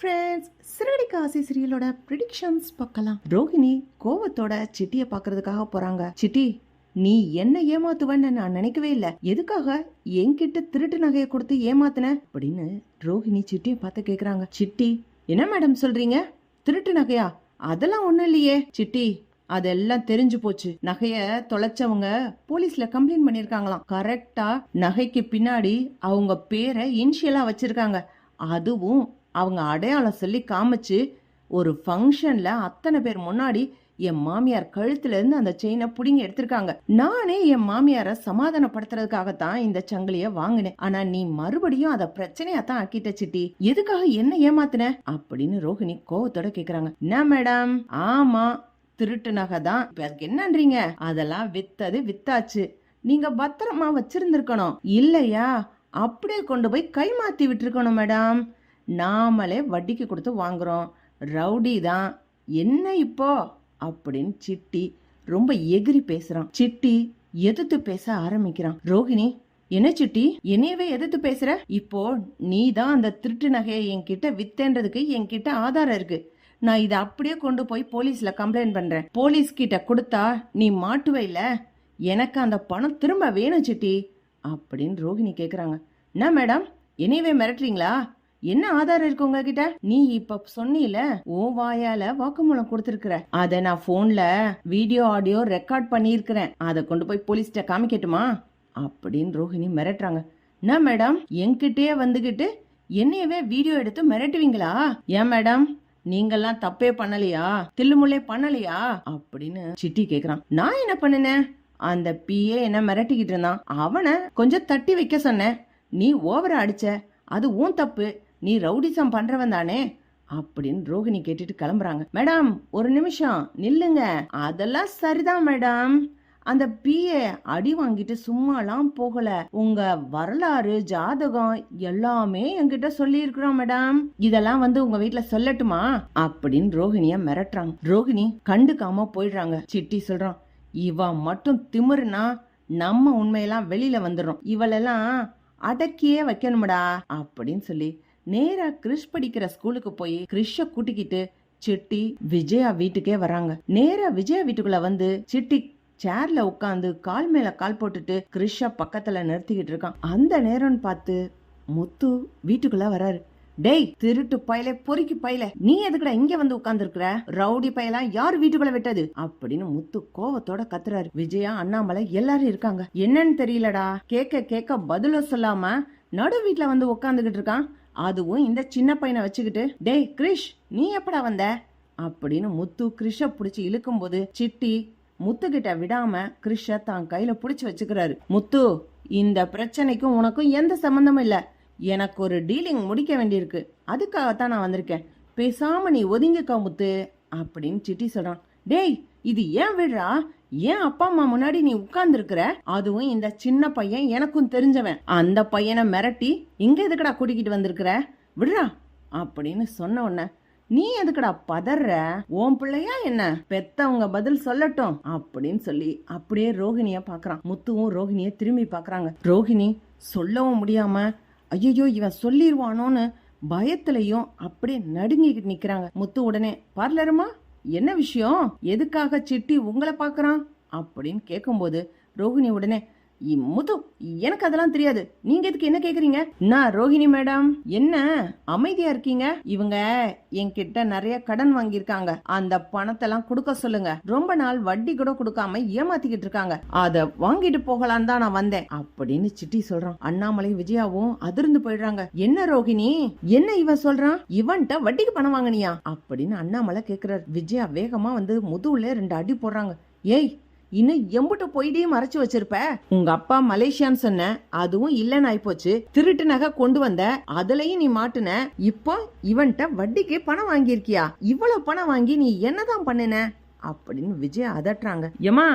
Friends சிறகடி காசி சீரியலோட ப்ரிடிக்ஷன்ஸ் பார்க்கலாம். ரோஹிணி கோவத்தோட சிட்டிய பார்க்கறதுக்காக போறாங்க. சிட்டி நீ என்ன ஏமாத்துவன்னு நான் நினைக்கவே இல்ல. எதுக்காக என்கிட்ட திருட்டு நகையை கொடுத்து ஏமாத்தின? அப்படின்னு ரோஹிணி சிட்டிய பார்த்து கேக்குறாங்க. சிட்டி என்ன மேடம் சொல்றீங்க? திருட்டு நகையா? அதெல்லாம் ஒண்ணும் இல்லையே. சிட்டி அதெல்லாம் தெரிஞ்சு போச்சு. நகைய தொலைச்சவங்க போலீஸ்ல கம்ப்ளைண்ட் பண்ணிருக்காங்களாம் கரெக்டா நகைக்கு பின்னாடி அவங்க பேரை இனிஷியலா வச்சிருக்காங்க. அதுவும் அவங்க அடையாளம் சொல்லி காமிச்சு ஒரு ஃபங்க்ஷனில் அத்தனை பேர் முன்னாடி என் மாமியார் கழுத்துலேருந்து அந்த செயினை பிடிங்கி எடுத்திருக்காங்க. நானே என் மாமியாரை சமாதானப்படுத்துறதுக்காகத்தான் இந்த சங்கிலிய வாங்கினேன். ஆனா நீ மறுபடியும் அதை பிரச்சனையா தான் ஆக்கிட்ட சிட்டி எதுக்காக என்ன ஏமாத்தின? அப்படின்னு ரோஹிணி கோவத்தோட கேக்குறாங்க. என்ன மேடம் ஆமா திருட்டு நகை தான். இப்போ அதுக்கு என்னன்றீங்க அதெல்லாம் வித்தது வித்தாச்சு. நீங்க பத்திரமா வச்சிருந்திருக்கணும். இல்லையா? அப்படியே கொண்டு போய் கைமாத்தி விட்டுருக்கணும் மேடம் நாமளே வட்டிக்கு கொடுத்து வாங்குறோம். ரவுடி தான். என்ன இப்போ? அப்படின்னு சிட்டி ரொம்ப எகிரி பேசுறான். சிட்டி எதிர்த்து பேச ஆரம்பிக்கிறான். ரோகிணி என்ன சிட்டி? என்னையவே எதிர்த்து பேசுற? இப்போ நீ தான் அந்த திருட்டு நகையை என்கிட்ட வித்தேன்றதுக்கு என்கிட்ட ஆதாரம் இருக்கு. நான் இதை அப்படியே கொண்டு போய் போலீஸ்ல கம்ப்ளைண்ட் பண்றேன். போலீஸ் கிட்ட கொடுத்தா நீ மாட்டுவே இல்ல? எனக்கு அந்த பணம் திரும்ப வேணும் சிட்டி. அப்படின்னு ரோஹிணி கேக்குறாங்க. என்ன மேடம்? என்னையவே மிரட்டுறீங்களா? என்ன ஆதாரம் இருக்கு உங்ககிட்ட? நீ இப்ப சொன்னீல ஓ வாயால வாக்குமூலம் கொடுத்திருக்கிற. அத நான் போன்ல வீடியோ ஆடியோ ரெக்கார்ட் பண்ணியிருக்கிறேன். அதை கொண்டு போய் போலீஸ்கிட்ட காமிக்கட்டுமா? அப்படின்னு ரோஹிணி மிரட்டுறாங்க. என்ன மேடம்? என்கிட்டயே வந்துகிட்டு என்னையவே வீடியோ எடுத்து மிரட்டுவீங்களா? ஏன் மேடம்? நீங்கெல்லாம் தப்பே பண்ணலையா? தில்லுமுள்ளே பண்ணலையா? அப்படின்னு சிட்டி கேக்குறான். நான் என்ன பண்ணினேன்? அந்த பிஏ என்ன மிரட்டிக்கிட்டு இருந்தான். அவனை கொஞ்சம் தட்டி வைக்க சொன்னேன். நீ ஓவரா அடிச்ச. அது உன் தப்பு. நீ ரவுடிசம் பண்றவன் தானே? அப்படின்னு ரோஹிணி கேட்டுட்டு கிளம்புறாங்க. மேடம் ஒரு நிமிஷம் நில்லுங்க. அதெல்லாம் சரிதான் மேடம். அந்த பிஏ அடி வாங்கிட்டு சும்மாலாம் போகல. உங்க வரலாறு ஜாதகம் எல்லாமே என்கிட்ட சொல்லி இருக்கிறோம் மேடம். இதெல்லாம் வந்து உங்க வீட்டுல சொல்லட்டுமா? அப்படின்னு ரோஹிணிய மிரட்டுறாங்க. ரோஹிணி கண்டுக்காம போயிடுறாங்க. சிட்டி சொல்றான் இவ மட்டும் திமிருனா நம்ம உண்மையெல்லாம் வெளியில வந்துடும் இவளெல்லாம் அடக்கியே வைக்கணும்டா அப்படின்னு சொல்லி நேரா கிறிஷ் படிக்கிற ஸ்கூலுக்கு போய் கிறிஷ கூட்டிக்கிட்டு சிட்டி விஜயா வீட்டுக்கே வராங்க. நேரா விஜயா வீட்டுக்குள்ள வந்து சிட்டி சேர்ல உட்காந்து கால் மேல கால் போட்டுட்டு கிறிஷா பக்கத்துல நிறுத்திக்கிட்டு இருக்கான். அந்த நேரம்னு பார்த்து முத்து வீட்டுக்குள்ள வராரு. டேய் திருட்டு பயல பொறுக்கி பயல. நீ எதுக்குடா இங்க வந்து உட்கார்ந்து ரவுடி பயலாம் யார் வீட்டுக்குள்ள விட்டது? அப்படின்னு முத்து கோவத்தோட கத்துறாரு. விஜயா அண்ணாமலை எல்லாரும் இருக்காங்க. என்னன்னு தெரியலடா. கேட்க கேட்க பதில சொல்லாம நடு வீட்டுல வந்து உட்காந்துகிட்டு இருக்கான். அதுவும் இந்த சின்ன பையனை வச்சுக்கிட்டு டேய் கிரிஷ் நீ எப்படா வந்த? அப்படின்னு முத்து கிரிஷ இழுக்கும் இழுக்கும்போது சிட்டி முத்து கிட்ட விடாம கிரிஷ தான் கையில பிடிச்சி வச்சுக்கிறாரு. முத்து இந்த பிரச்சனைக்கும் உனக்கும் எந்த சம்பந்தமும் இல்ல. எனக்கு ஒரு டீலிங் முடிக்க வேண்டியிருக்கு. அதுக்காகத்தான் நான் வந்திருக்கேன். பேசாம நீ ஒதுங்கிக்க முத்து. அப்படின்னு சிட்டி சொல்றான். டேய் இது ஏன் விடுறா? ஏன் அப்பா அம்மா முன்னாடி நீ உட்கார்ந்துருக்குற? அதுவும் இந்த சின்ன பையன் எனக்கும் தெரிஞ்சவன். அந்த பையனை மிரட்டி இங்க எதுக்குடா கூட்டிக்கிட்டு வந்திருக்கிற? விடுறா அப்படின்னு சொன்ன உடனே நீ எதுக்குடா பதற உன் பிள்ளையா என்ன? பெத்தவங்க பதில் சொல்லட்டும் அப்படின்னு சொல்லி அப்படியே ரோஹிணிய பாக்குறான். முத்துவும் ரோஹிணிய திரும்பி பாக்குறாங்க. ரோஹிணி சொல்லவும் முடியாம ஐயோ இவன் சொல்லிடுவானோன்னு பயத்திலையும் அப்படியே நடுங்கிக்கிட்டு நிக்கிறாங்க. முத்து உடனே பார்லருமா? என்ன விஷயம்? எதுக்காக சிட்டி உங்களை பார்க்குறான்? அப்படின்னு கேட்கும்போது ரோஹிணி உடனே முத்து எனக்கு அதெல்லாம் தெரியாது. நீங்க எதுக்கு என்ன கேக்குறீங்க? நான் ரோஹிணி மேடம் என்ன? அமைதியா இருக்கீங்க? இவங்க என்கிட்ட நிறைய கடன் வாங்கியிருக்காங்க. அந்த பணத்தை எல்லாம் கொடுக்க சொல்லுங்க. ரொம்ப நாள் வட்டி கூட கொடுக்காம ஏமாத்திக்கிட்டு இருக்காங்க. அத வாங்கிட்டு போகலான்னு தான் நான் வந்தேன். அப்படின்னு சிட்டி சொல்றான். அண்ணாமலை விஜயாவும் அதிர்ந்து போயிடுறாங்க. என்ன ரோஹிணி? என்ன இவன் சொல்றான்? இவன்ட்ட வட்டிக்கு பணம் வாங்கினியா? அப்படின்னு அண்ணாமலை கேக்குறாரு. விஜயா வேகமா வந்து முதுகுல ரெண்டு அடி போடுறாங்க. ஏய் இன்னும் எம்புட்டு போயிட்டே மறைச்சு வச்சிருப்ப? உங்க அப்பா மலேசியான்னு சொன்ன அதுவும் இல்லன்னு ஆயிப்போச்சு திருட்டு நகை கொண்டு வந்த அதுலயும் நீ மாட்டுன. இப்போ இவன்கிட்ட வட்டிக்கு பணம் வாங்கியிருக்கியா? இவ்வளவு பணம் வாங்கி நீ என்னதான் பண்ணின? அப்படின்னு விஜய் அதட்டுறாங்க. ஏமா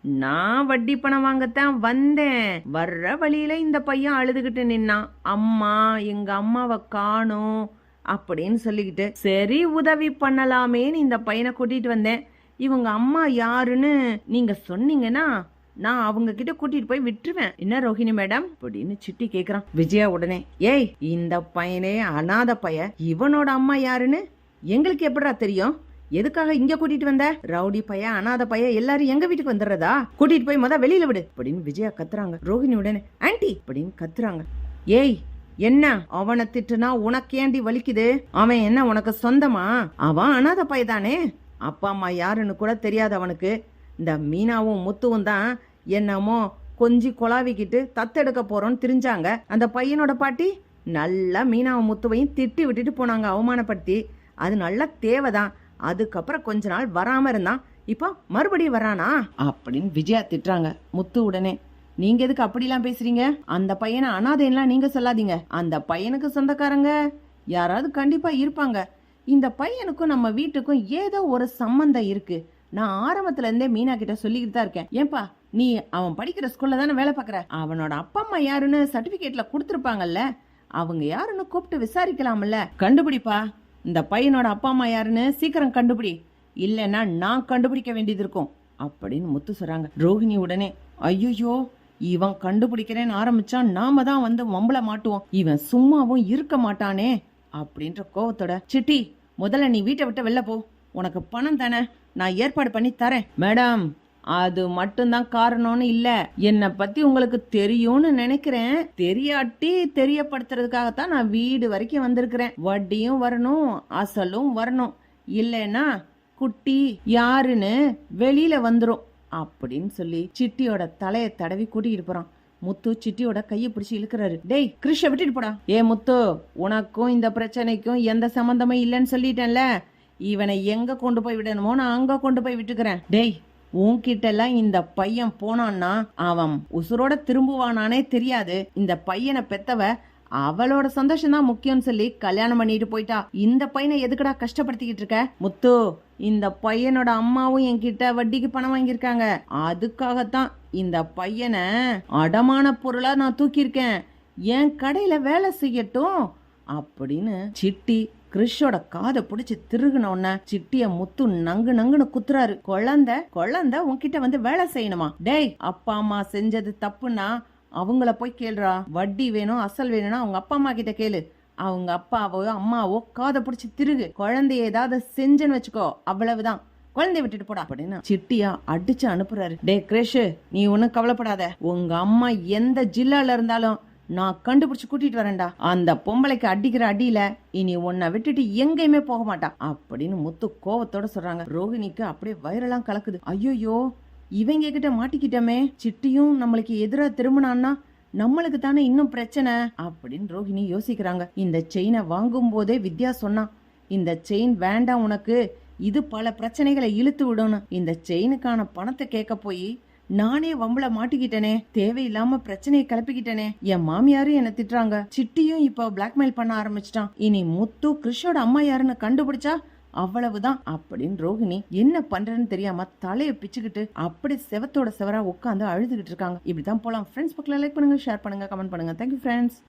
நான் வட்டி பணம் வாங்கத்தான் வந்தேன். வர்ற வழியில இந்த பையன் அழுதுகிட்டு நின்னான். அம்மா எங்க அம்மாவை காணும் அப்படின்னு சொல்லிக்கிட்டு சரி உதவி பண்ணலாமேன்னு இந்த பையனை கூட்டிட்டு வந்தேன். இவங்க அம்மா யாருன்னு நீங்க சொன்னீங்கன்னா நான் அவங்க கிட்ட கூட்டிட்டு போய் விட்டுருவேன். என்ன ரோஹிணி மேடம்? அப்படின்னு சிட்டி கேக்குறான். விஜயா உடனே ஏய் இந்த பையனே அனாதை பைய. இவனோட அம்மா யாருன்னு எங்களுக்கு எப்படிடா தெரியும்? எதுக்காக இங்க கூட்டிட்டு வந்த? ரவுடி பைய அனாதை பைய எல்லாரும் எங்க வீட்டுக்கு வந்துடுறதா? கூட்டிட்டு போய் மொதல் வெளியில விடு. அப்படின்னு விஜயா கத்துறாங்க. ரோஹிணி உடனே ஆன்டி அப்படின்னு கத்துறாங்க. ஏய் என்ன? அவனை திட்டுனா உனக்கேண்டி வலிக்குது? அவன் என்ன உனக்கு சொந்தமா? அவன் அனாதை பையதானே? அப்பா அம்மா யாருன்னு கூட தெரியாது அவனுக்கு. இந்த மீனாவும் முத்துவும் தான் என்னமோ கொஞ்சி குழாவிக்கிட்டு தத்தெடுக்க போறோம்னு தெரிஞ்சாங்க. அந்த பையனோட பாட்டி நல்லா மீனாவும் முத்துவையும் திட்டி விட்டுட்டு போனாங்க அவமானப்படுத்தி. அது நல்ல தேவைதான். அதுக்கப்புறம் கொஞ்ச நாள் வராம இருந்தான். இப்போ மறுபடியும் வரானா? அப்படின்னு விஜயா திட்டுறாங்க. முத்து உடனே நீங்க எதுக்கு அப்படிலாம் பேசுறீங்க? அந்த பையனை அனாதைன்லாம் நீங்க சொல்லாதீங்க. அந்த பையனுக்கு சொந்தக்காரங்க யாராவது கண்டிப்பா இருப்பாங்க. இந்த பையனுக்கும் நம்ம வீட்டுக்கும் ஏதோ ஒரு சம்பந்தம் இருக்கு. நான் ஆரம்பத்துல இருந்தே மீனா கிட்ட சொல்லிக்கிட்டு தான் இருக்கேன். ஏன்பா நீ அவன் படிக்கிற ஸ்கூல்ல தானே வேலை பாக்குற அவனோட அப்பா அம்மா யாருன்னு சர்டிபிகேட்ல கொடுத்துருப்பாங்கல்ல அவங்க யாருன்னு கூப்பிட்டு விசாரிக்கலாம்ல. கண்டுபிடிப்பா. இந்த பையனோட அப்பா அம்மா யாருன்னு சீக்கிரம் கண்டுபிடி. இல்லைன்னா நான் கண்டுபிடிக்க வேண்டியது இருக்கும் அப்படின்னு முத்து சொல்றாங்க. ரோஹிணி உடனே ஐயோ இவன் கண்டுபிடிக்கிறேன்னு ஆரம்பிச்சா நாம தான் வந்து மம்பளை மாட்டுவோம். இவன் சும்மாவும் இருக்க மாட்டானே அப்படின்ற கோவத்தோட சிட்டி முதல்ல நீ வீட்டை விட்டு வெளில போ. உனக்கு பணம் தானே. நான் ஏற்பாடு பண்ணி தரேன். மேடம் அது மட்டும்தான் காரணம்னு இல்ல. என்னை பத்தி உங்களுக்கு தெரியும்னு நினைக்கிறேன். தெரியாட்டி தெரியப்படுத்துறதுக்காகத்தான் நான் வீடு வரைக்கும் வந்திருக்கிறேன். வட்டியும் வரணும் அசலும் வரணும். இல்லைன்னா குட்டி யாருன்னு வெளியில வந்துடும் அப்படின்னு சொல்லி சிட்டியோட தலையை தடவி கூட்டிகிட்டு போறான். முத்து சிட்டியோட கையை பிடிச்சி இழுக்கிறாரு. டேய் கிருஷ விட்டுட்டு போடா. ஏ முத்து உனக்கும் இந்த பிரச்சனைக்கும் எந்த சம்பந்தமும் இல்லைன்னு சொல்லிட்டேன்ல. இவனை எங்க கொண்டு போய் விடணுமோ நான் அங்க கொண்டு போய் விட்டுக்கிறேன். டேய் உன்கிட்டலாம் இந்த பையன் போனான்னா அவன் உசுரோட திரும்புவானானே தெரியாது. இந்த பையனை பெத்தவ அவளோட சந்தோஷம் தான் முக்கியம்னு சொல்லி கல்யாணம் பண்ணிட்டு போயிட்டா. இந்த பையனை எதுக்குடா கஷ்டப்படுத்திக்கிட்டு இருக்க? முத்து இந்த பையனோட அம்மாவும் என்கிட்ட வட்டிக்கு பணம் வாங்கியிருக்காங்க. அதுக்காகத்தான் இந்த பையனை அடமான பொருளா நான் தூக்கியிருக்கேன். என் கடையில வேலை செய்யட்டும் அப்படின்னு சிட்டி கிறிஷோட காதை பிடிச்சி திருகுன உடனே சிட்டிய முத்து நங்கு நங்குன்னு குத்துறாரு. குழந்தை குழந்தை உன்கிட்ட வந்து வேலை செய்யணுமா? டேய் அப்பா அம்மா செஞ்சது தப்புன்னா அவங்கள போய் கேளுறா. வட்டி வேணும் அசல் வேணும்னா அவங்க அப்பா அம்மா கிட்ட கேளு. அவங்க அப்பாவோ அம்மாவோ காதை பிடிச்சி திருகு. குழந்தைய ஏதாவது செஞ்சேன்னு வச்சுக்கோ அவ்வளவுதான். குழந்தைய விட்டுட்டு போடா அப்படின்னு சிட்டியா அடிச்சு அனுப்புறாரு. டே கிரேஷு நீ ஒன்னும் கவலைப்படாத. உங்க அம்மா எந்த ஜில்லால இருந்தாலும் நான் கண்டுபிடிச்சு கூட்டிட்டு வரேன்டா. அந்த பொம்பளைக்கு அடிக்கிற அடியில இனி உன்னை விட்டுட்டு எங்கேயுமே போக மாட்டா. அப்படின்னு முத்து கோவத்தோட சொல்றாங்க. ரோகிணிக்கு அப்படியே வயிறெல்லாம் கலக்குது. ஐயோயோ இவங்க கிட்ட மாட்டிக்கிட்டோமே சிட்டியும் நம்மளுக்கு எதிராக திரும்பினான்னா நம்மளுக்கு தானே இன்னும் பிரச்சனை? அப்படின்னு ரோஹிணி யோசிக்கிறாங்க. இந்த செயினை வாங்கும் போதே வித்யா சொன்னான் இந்த செயின் வேண்டாம் உனக்கு. இது பல பிரச்சனைகளை இழுத்து விடணும் இந்த செயினுக்கான பணத்தை கேட்க போய் நானே வம்பள மாட்டிக்கிட்டேனே. தேவையில்லாம பிரச்சனையை கிளப்பிக்கிட்டேனே. என் மாமியாரும் என்ன திட்டுறாங்க. சிட்டியும் இப்போ பிளாக்மெயில் பண்ண ஆரம்பிச்சிட்டான். இனி முத்து கிறிஷோட அம்மா யாருன்னு கண்டுபிடிச்சா அவ்வளவுதான் அப்படின்னு ரோகிணி என்ன பண்றேன்னு தெரியாம தலையை பிச்சுக்கிட்டு அப்படி செவத்தோட செவரா உட்காந்து அழுதுகிட்டு இருக்காங்க. இப்படிதான் போலாம். ஃப்ரெண்ட்ஸ் பக்கம் லைக் பண்ணுங்க ஷேர் பண்ணுங்க கமெண்ட் பண்ணுங்க. Thank you friends